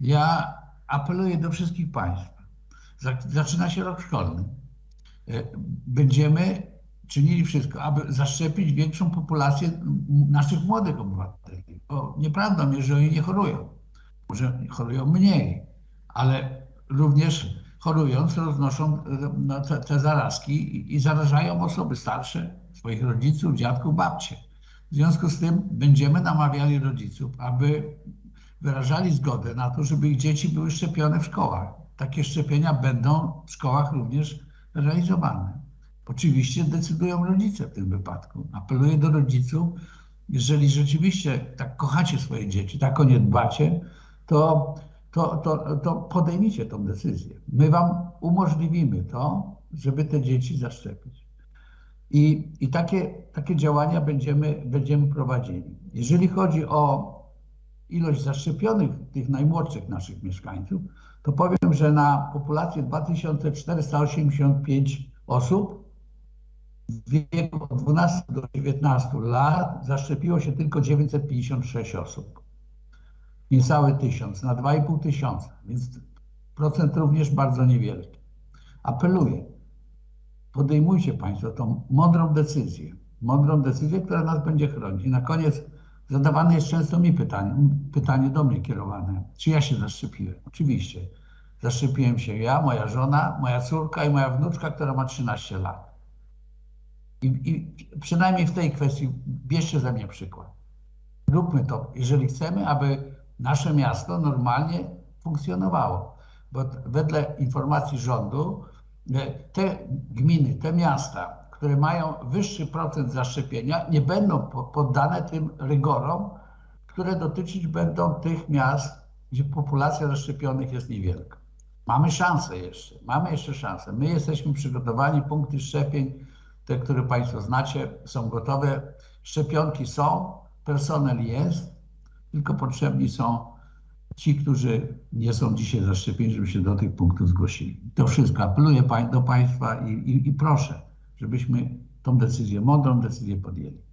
Ja apeluję do wszystkich państw. Za- Zaczyna się rok szkolny. E, Będziemy czynili wszystko, aby zaszczepić większą populację naszych młodych obywateli. Bo nieprawdą jest, że oni nie chorują. Może chorują mniej, ale również chorując roznoszą e, no, te, te zarazki i zarażają osoby starsze, swoich rodziców, dziadków, babcie. W związku z tym będziemy namawiali rodziców, aby wyrażali zgodę na to, żeby ich dzieci były szczepione w szkołach. Takie szczepienia będą w szkołach również realizowane. Oczywiście decydują rodzice w tym wypadku. Apeluję do rodziców, jeżeli rzeczywiście tak kochacie swoje dzieci, tak o nie dbacie, to, to, to, to podejmijcie tą decyzję. My Wam umożliwimy to, żeby te dzieci zaszczepić. I, i takie, takie działania będziemy, będziemy prowadzili. Jeżeli chodzi o ilość zaszczepionych tych najmłodszych naszych mieszkańców, to powiem, że na populację 2485 osób w wieku od 12 do 19 lat zaszczepiło się tylko 956 osób. Niecały tysiąc na 2,5 tysiąca, więc procent również bardzo niewielki. Apeluję, podejmujcie Państwo tą mądrą decyzję, mądrą decyzję, która nas będzie chronić. I na koniec zadawane jest często mi pytanie, pytanie do mnie kierowane, czy ja się zaszczepiłem. Oczywiście. Zaszczepiłem się ja, moja żona, moja córka i moja wnuczka, która ma 13 lat. I, I przynajmniej w tej kwestii bierzcie ze mnie przykład. Róbmy to, jeżeli chcemy, aby nasze miasto normalnie funkcjonowało. Bo wedle informacji rządu e, te gminy, te miasta, które mają wyższy procent zaszczepienia, nie będą po- poddane tym rygorom, które dotyczyć będą tych miast, gdzie populacja zaszczepionych jest niewielka. Mamy szansę jeszcze, mamy jeszcze szansę. My jesteśmy przygotowani, punkty szczepień, te, które Państwo znacie, są gotowe. Szczepionki są, personel jest, tylko potrzebni są ci, którzy nie są dzisiaj zaszczepieni, żeby się do tych punktów zgłosili. To wszystko. Apeluję do Państwa i, i, i proszę, żebyśmy tą decyzję, mądrą decyzję podjęli.